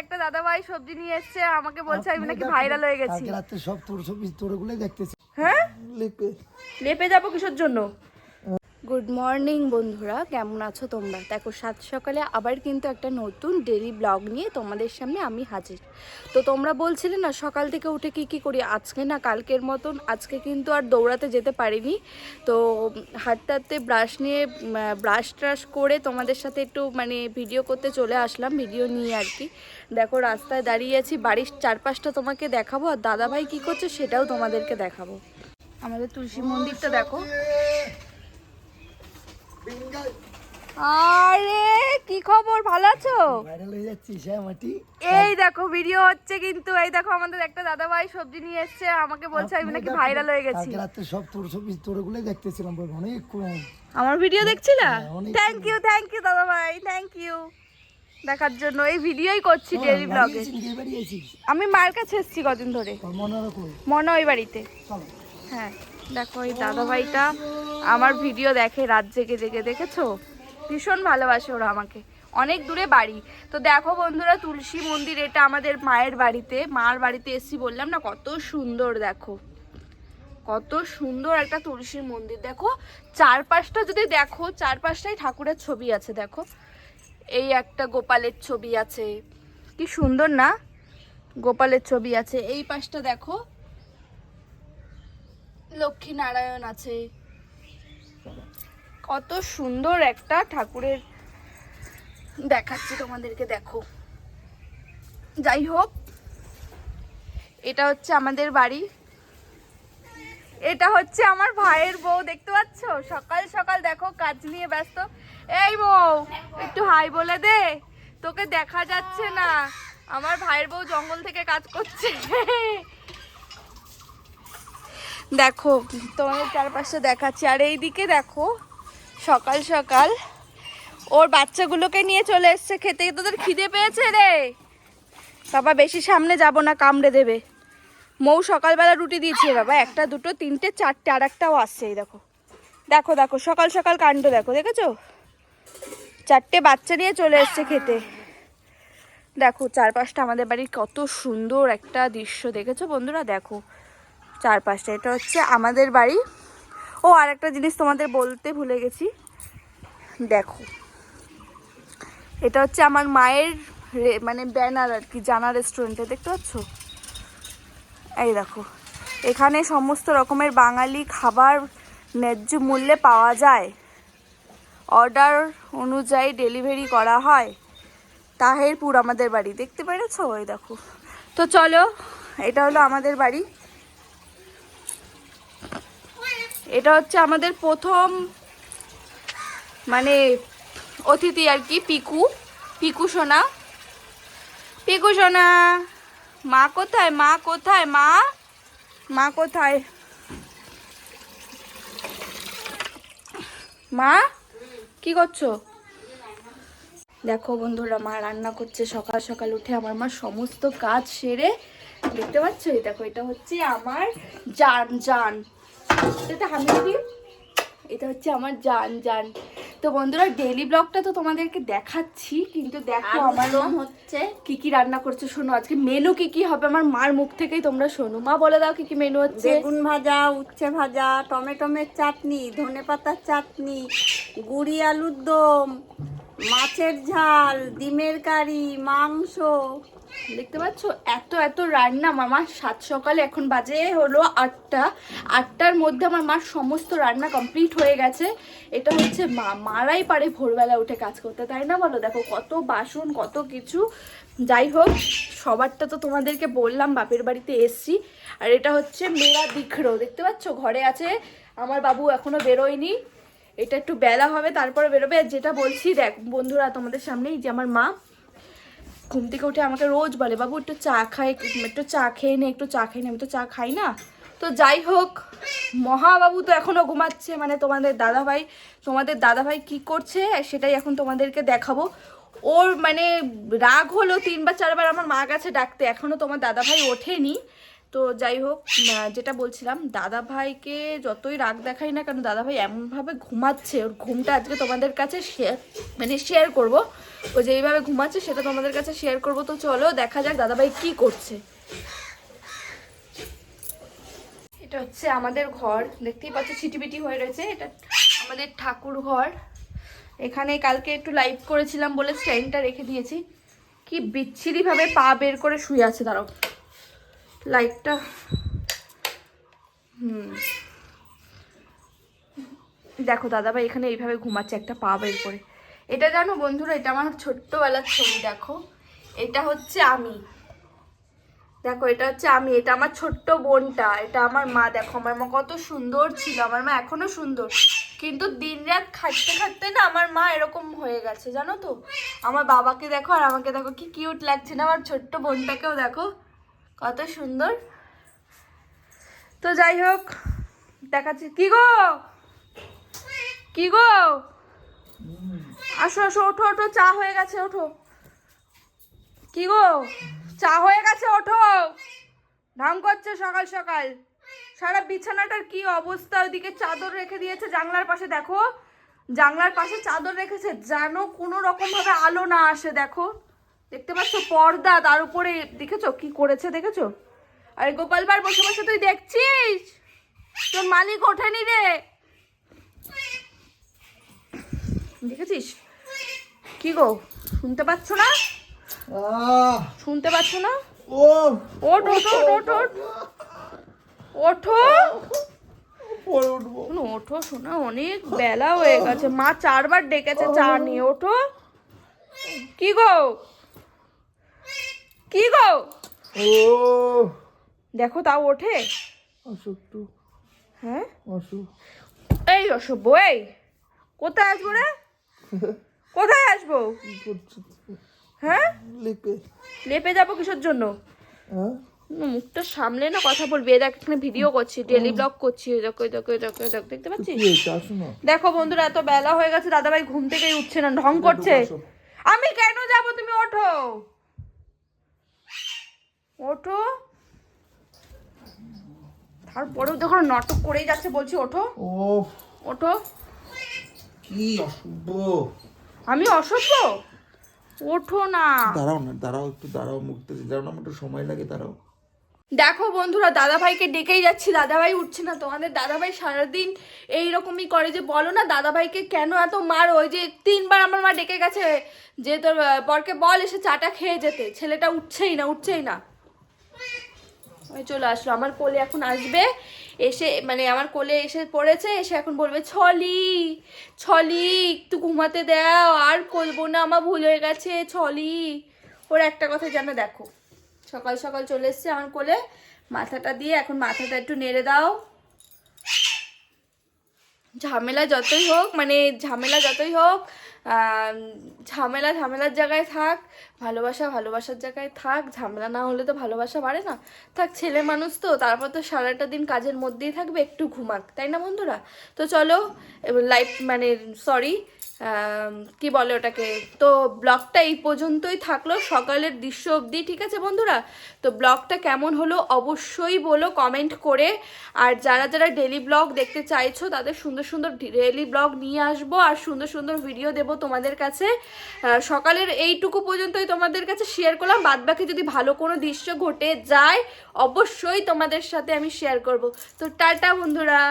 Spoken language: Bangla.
একটা দাদা ভাই সবজি নিয়ে এসেছে আমাকে বলছে আমি নাকি ভাইরাল হয়ে গেছি। কালকে রাতে সব তোর সবজি তোরগুলোই দেখতেছি। হ্যাঁ? লেপে। লেপে যাব কিসের জন্য? গুড মর্নিং বন্ধুরা। কেমন আছো তোমরা? দেখো, সাত সকালে আবার কিন্তু একটা নতুন ডেলি ব্লগ নিয়ে তোমাদের সামনে আমি হাজির। তো তোমরা বলছিলে না, সকাল থেকে উঠে কি কি করি? আজকে না, কালকের মতন আজকে কিন্তু আর দৌড়াতে যেতে পারিনি। তো হাঁটতে হাঁটতে ব্রাশ নিয়ে ব্রাশ ট্রাশ করে তোমাদের সাথে একটু মানে ভিডিও করতে চলে আসলাম ভিডিও নিয়ে আর কি। দেখো, রাস্তায় দাঁড়িয়ে আছি, বাড়ির চারপাশটা তোমাকে দেখাবো, আর দাদাভাই কী করছে সেটাও তোমাদেরকে দেখাবো। আমাদের তুলসী মন্দিরটা দেখো। আরে কি খবর? ভালো আছো? হয়ে হ্যাঁ এই দেখো ভিডিও হচ্ছে কিন্তু এই দেখো আমাদের একটা দাদা ভাই সবজি নিয়ে এসেছে আমাকে বলছে আমি নাকি ভাইরাল হয়ে গেছি। রাতে সব তোর ছবি তোরগুলোই দেখতেছিলাম অনেক আমার ভিডিও দেখছিলা? হ্যাঁ, থ্যাংক ইউ থ্যাংক ইউ দাদা ভাই থ্যাংক ইউ দেখার জন্য এই ভিডিওই করছি ব্লগে বাড়ি বাড়ি আছিস আমি মার কাছে এসেছি কদিন ধরে। মনে ওই বাড়িতে। হ্যাঁ দেখো এই দাদা ভাইটা আমার ভিডিও দেখে, রাত জেগে জেগে দেখেছ? ভীষণ ভালোবাসে ওরা আমাকে। অনেক দূরে বাড়ি। তো দেখো বন্ধুরা, তুলসী মন্দির, এটা আমাদের মায়ের বাড়িতে। মার বাড়িতে এসছি বললাম না, কত সুন্দর দেখো। কত সুন্দর একটা তুলসীর মন্দির। দেখো, চারপাশটা যদি দেখো, চারপাশটাই ঠাকুরের ছবি আছে, দেখো। এই একটা গোপালের ছবি আছে। কি সুন্দর না? গোপালের ছবি আছে। এই পাশটা দেখো, লক্ষ্মী নারায়ণ আছে। কত সুন্দর একটা ঠাকুরের দেখাচ্ছি তোমাদেরকে, দেখো। যাই হোক, এটা হচ্ছে আমাদের বাড়ি। এটা হচ্ছে আমার ভাইয়ের বউ, দেখতে পাচ্ছ? সকাল সকাল দেখো, কাজ নিয়ে ব্যস্ত। এই বউ, একটু হাই বলে দে, তোকে দেখা যাচ্ছে না। আমার ভাইয়ের বউ জঙ্গল থেকে কাজ করছে। দেখো, তোমাদের চারপাশে দেখাচ্ছি। আর এইদিকে দেখো সকাল সকাল। ওর বাচ্চাগুলোকে নিয়ে চলে এসছে খেতে। তোদের খিদে পেয়েছে রে? বাবা, বেশি সামনে যাব না, কামড়ে দেবে। মৌ সকালবেলা রুটি দিয়েছে বাবা, একটা, দুটো, তিনটে, চারটে, আর একটাও আসছে, এই দেখো। দেখো দেখো, সকাল সকাল কাণ্ড দেখো, দেখেছ? চারটে বাচ্চা নিয়ে চলে এসছে খেতে। দেখো, চারপাশটা আমাদের বাড়ির কত সুন্দর একটা দৃশ্য, দেখেছ বন্ধুরা? দেখো, চারপাশটা, এটা হচ্ছে আমাদের বাড়ি। ও আর একটা জিনিস তোমাদের বলতে ভুলে গেছি। দেখো, এটা হচ্ছে আমার মায়ের মানে ব্যানার আর কি, জানা রেস্টুরেন্টে দেখতে পাচ্ছ? এই দেখো, এখানে সমস্ত রকমের বাঙালি খাবার ন্যায্য মূল্যে পাওয়া যায়। অর্ডার অনুযায়ী ডেলিভারি করা হয়। তাহেরপুর আমাদের বাড়ি, দেখতে পেরেছ? ওই দেখো। তো চলো, এটা হলো আমাদের বাড়ি। এটা হচ্ছে আমাদের প্রথম মানে অতিথি আর কি, পিকু পিকু সোনা। পিকু সোনা, মা কোথায়? মা কোথায়, মা? মা কোথায়? মা, কি করছ? দেখো বন্ধুরা, মা রান্না করছে সকাল সকাল উঠে আমার মা সমস্ত কাজ সেরে, দেখতে পাচ্ছ? এই দেখো, এটা হচ্ছে আমার জান জান। এটা হামি এটা হচ্ছে আমার জান জান। তো বন্ধুরা ডেলি ব্লগটা তো তোমাদেরকে দেখাচ্ছি কিন্তু দেখো আমার হচ্ছে। কি কি রান্না করছে শোনো আজকে মেনু কি কি হবে আমার মার মুখ থেকেই তোমরা শোনো। মা বলে দাও কি কি মেনু হচ্ছে। বেগুন ভাজা উচ্ছে ভাজা টমেটোমের চাটনি ধনে পাতার চাটনি গুড়ি আলুর দম মাছের ঝাল, ডিমের কারি, মাংস। দেখতে পাচ্ছ? এত এত রান্না। মামা, সাত সকালে এখন বাজে হলো আটটা। আটটার মধ্যে আমার মার সমস্ত রান্না কমপ্লিট হয়ে গেছে। এটা হচ্ছে মা, মারাই পারে ভোরবেলা উঠে কাজ করতে, তাই না বলো? দেখো, কত বাসন, কত কিছু। যাই হোক, সবারটা তো তোমাদেরকে বললাম, বাপের বাড়িতে এসছি। আর এটা হচ্ছে মেরা দিখড়ো দেখতে পাচ্ছ? ঘরে আছে, আমার বাবু এখনও বেরোয়নি। এটা একটু বেলা হবে, তারপরে বেরোবে। যেটা বলছি, দেখ বন্ধুরা তোমাদের সামনেই যে আমার মা ঘুম থেকে উঠে আমাকে রোজ বলে, বাবু, একটু চা খাই, একটু চা খেয়ে নে, একটু চা খেয়ে নে, আমি তো চা খাই না। তো যাই হোক, মহাবাবু তো এখনও ঘুমাচ্ছে মানে তোমাদের দাদাভাই তোমাদের দাদাভাই কি করছে সেটাই এখন তোমাদেরকে দেখাবো। ওর মানে রাগ হলো তিনবার, চারবার আমার মা কাছে ডাকতে এখনও তোমার দাদাভাই ওঠেনি। তো যাই হোক যেটা বলছিলাম দাদা ভাইকে যতই রাগ দেখাই না কেন দাদা ভাই এমনভাবে ঘুমাচ্ছে, ওর ঘুমটা আজকে তোমাদের কাছে শেয়ার মানে শেয়ার করব। ও যেইভাবে ঘুমাচ্ছে, সেটা তোমাদের কাছে শেয়ার করব। তো চলো, দেখা যাক দাদা ভাই কী করছে। এটা হচ্ছে আমাদের ঘর, দেখতেই পাচ্ছ ছিটিপিটি হয়ে রয়েছে, এটা আমাদের ঠাকুর ঘর। এখানে কালকে একটু লাইভ করেছিলাম বলে স্ট্যান্ডটা রেখে দিয়েছি। কি বিচ্ছিরিভাবে পা বের করে শুয়ে আছে, দাঁড়াও। লাইটটা। হুম। দেখো দাদাভাই এখানে এইভাবে ঘুমাচ্ছে, একটা পা বের করে। এটা জানো বন্ধুরা, এটা আমার ছোট্টবেলার ছবি, দেখো। এটা হচ্ছে আমি। দেখো, এটা হচ্ছে আমি, এটা আমার ছোট্ট বোনটা, এটা আমার মা। দেখো, আমার মা কত সুন্দর ছিল, আমার মা এখনও সুন্দর। কিন্তু দিন রাত খাটতে খাটতে না আমার মা এরকম হয়ে গেছে, জানো তো? আমার বাবাকে দেখো আর আমাকে দেখো, কি কিউট লাগছে না আমার ছোট্ট বোনটাকেও দেখো। কত সুন্দর। তো যাই হোক, দেখাচ্ছি। কি গো? কি গো? আসো আসো, ওঠো ওঠো, চা হয়ে গেছে, ওঠো। কি গো? চা হয়ে গেছে, ওঠো। ঢং করছে সকাল সকাল। সারা বিছানাটার কি অবস্থা? ওইদিকে চাদর রেখে দিয়েছে জানলার পাশে, দেখো। জানলার পাশে চাদর রেখেছে, যেন কোনো রকম ভাবে আলো না আসে, দেখো। দেখতে পাচ্ছ পর্দা তার উপরে দেখেছ কি করেছে দেখেছ? আরে গোপাল বার বসে বসে তুই দেখছিস? তোর মালিক ওঠেনি রে। দেখেছিস? কি গো শুনতে পাচ্ছ না? শুনতে পাচ্ছ না? ও ওঠ ওঠ ওঠ ওঠ ওঠ। ওঠো শোনা অনেক বেলা হয়ে গেছে। মা চারবার ডেকেছে চা নিয়ে ওঠো। কি গো? কি গো? ও। দেখো তাও ওঠে? আসো একটু হ্যাঁ? আসো এই অসভ্য এই। কোথায় আসব রে? কোথায় আসব? হ্যাঁ? লিপে। লেপে যাব কিসের জন্য? হ্যাঁ? মুখটা সামলে না কথা বলবি। দেখ এখানে ভিডিও করছি ডেলি ব্লগ করছি। দেখো দেখো দেখো দেখো দেখতে পাচ্ছিস? দেখো বন্ধুরা এত বেলা হয়ে গেছে দাদাভাই ঘুম থেকেই উঠছে না ঢং করছে। আমি কেন যাব? তুমি ওঠো। তারপরেও যখন নাটক করেই যাচ্ছে বলছি ওঠো। ও ওঠো। কি অসভ্য আমি অসভ্য ওঠো না। দাঁড়াও না দাঁড়াও একটু দাঁড়াও মুখতে দাঁড়াও না একটু সময় লাগে দাঁড়াও। দেখো বন্ধুরা দাদাভাইকে ডেকেই যাচ্ছি। দাদাভাই উঠছে না। তোমাদের দাদাভাই সারাদিন এইরকমই করে যে বলো না দাদাভাইকে কেন এত মার? ওই যে তিনবার আমার মা ডেকে গেছে যে তোর বরকে বল এসে চাটা খেয়ে যেতে। ছেলেটা উঠছেই না উঠছেই না। ওই চলে আসলো। আমার কোলে এখন আসবে, এসে মানে আমার কোলে এসে পড়েছে, এসে এখন বলবে, ছলি ছলি, একটু ঘুমাতে দাও, আর করব না, আমার ভুল হয়ে গেছে, ছলি। ওর একটা কথা জানো দেখো, সকাল সকাল চলে এসছে আমার কোলে, মাথাটা দিয়ে এখন মাথাটা একটু নেড়ে দাও। ঝামেলা যতই হোক মানে ঝামেলা যতই হোক ঝামেলা, ঝামেলার জায়গায় থাক, ভালোবাসা ভালোবাসার জায়গায় থাক, ঝামেলা না হলে তো ভালোবাসা বাড়ে না। থাক, ছেলে মানুষ তো, তারপর তো সারাটা দিন কাজের মধ্যেই থাকবে, একটু ঘুমাক, তাই না বন্ধুরা? তো চলো লাইফ মানে সরি কি বলে ওটাকে? তো ব্লগটা এই পর্যন্তই থাকল, সকালের দৃশ্য অবধি, ঠিক আছে বন্ধুরা? তো ব্লগটা কেমন হলো অবশ্যই বলো কমেন্ট করে। আর যারা যারা ডেলি ব্লগ দেখতে চাইছো, তাদের সুন্দর সুন্দর ডেলি ব্লগ নিয়ে আসব, আর সুন্দর সুন্দর ভিডিও দেবো তোমাদের কাছে সকালের এইটুকু পর্যন্তই তোমাদের কাছে শেয়ার করলাম। বাদবাকি যদি ভালো কোনো দৃশ্য ঘটে যায়, অবশ্যই তোমাদের সাথে আমি শেয়ার করব। তো টাটা বন্ধুরা।